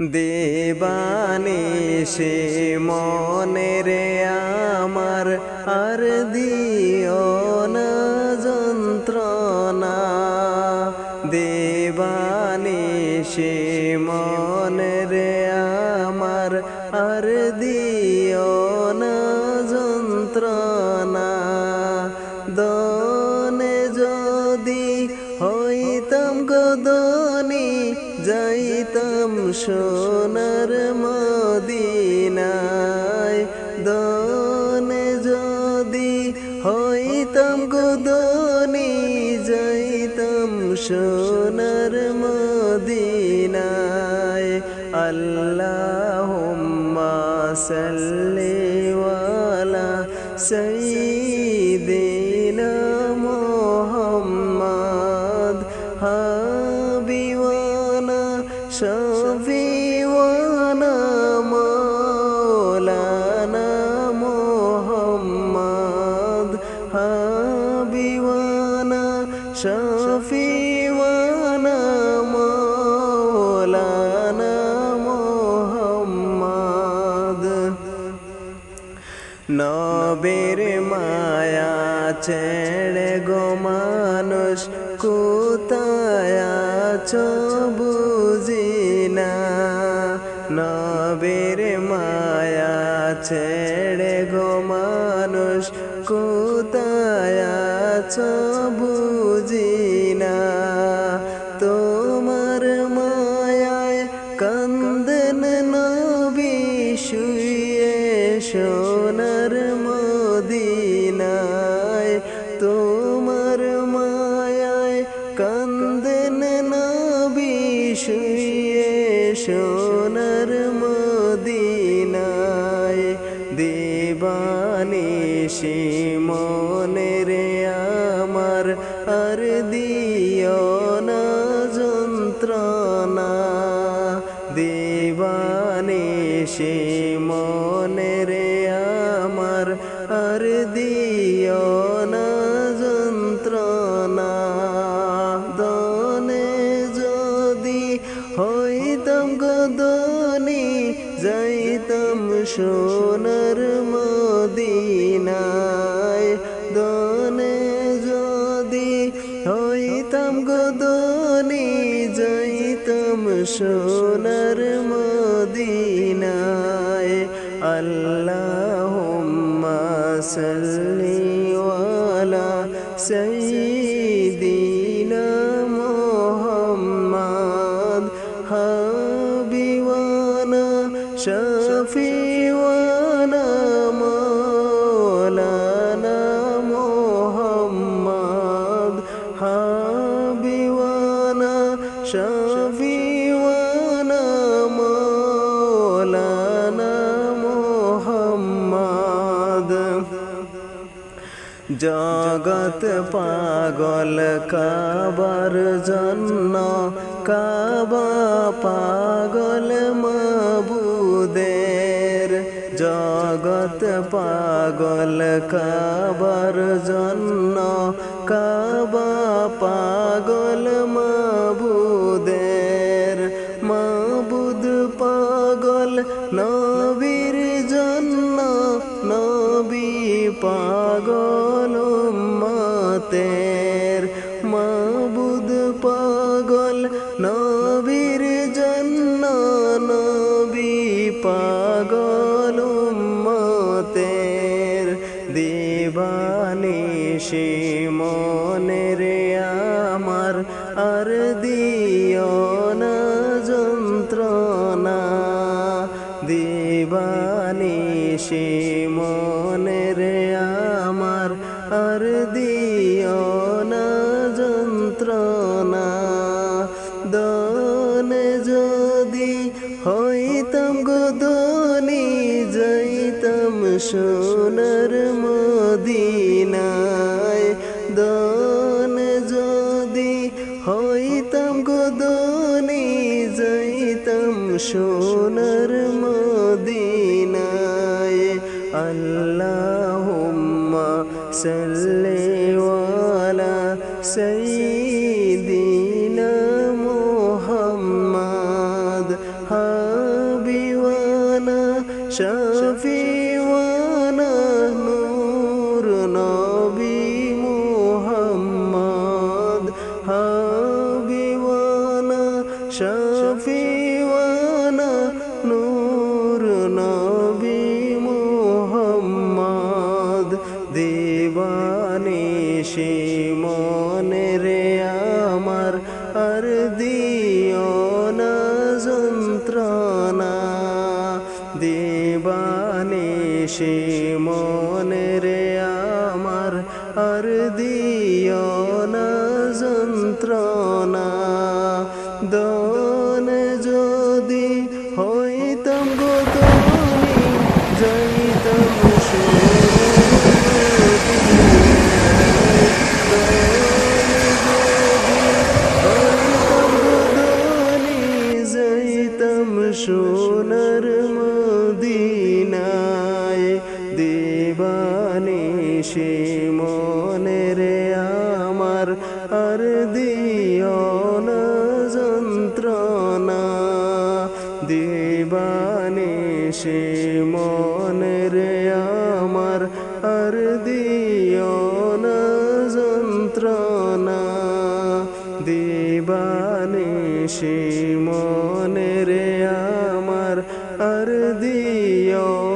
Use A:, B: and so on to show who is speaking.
A: দেবানে সে মনে রে আমার আর দিও না যন্ত্রণা। দেবানে সে মনে রে আমার আর দিও না যন্ত্রণা। দনে যদি হইতাম গদনি যাইতাম সোনার মদিনায় দনে যদি হইতাম গদনি যাইতাম সোনার মদিনায়। আল্লাহুম্মা সাল্লি ওয়ালা নবের মায়া ছেড়ে গো মানুষ কোথায় আছো বুঝি না নবের মায়া ছেড়ে গো মানুষ কোথায় আছো বুঝি না মদিনায় দেবানি মনে রে আমার, আর দিও না যন্ত্রণা। দেবানি মনে রে আমার, আর দিও না যন্ত্রণা। দনে যদি হইতাম গদনি যাইতাম সোনার মদিনায় দনে যদি হইতাম গদনি যাইতাম সোনার মদিনায় আল্লাহুম্মা সাল্লি ওয়ালা সাইয়্যিদিনা শফিওয়ানা জগত পাগল কাবার জন্য কাবা পাগল মাবুদের জগত পাগল কাবার জন্য কাবা পাগল মাবুদের। মাবুদ পাগল নবীর মনে রে আমার, আর দিও না যন্ত্রণা। দিবানি সে মনে রে আমার, আর দিও না যন্ত্রণা। দনে যদি হইতাম গদনি যাইতাম সোনার মদিনায় সোনার মদিনায় আল্লাহুম্মা সাল্লি ওয়ালা সাইয়্যিদিনা মুহাম্মদ হা শফিওয়ানা নূর নবী মুহাম্মদ হাবিবানা সে মনে রে আমার, আর দিও না যন্ত্রণা। দেবানে সে মনে রে আমার, আর দিও না যন্ত্রণা। দন সোনার মদিনায় দেবানে সে মনে রে আমার আর দিও না যন্ত্রণা। দেবানে সে মনে রে আমার আর দিও না যন্ত্রণা। দেবানে সে মনে রে আমার আর দিও না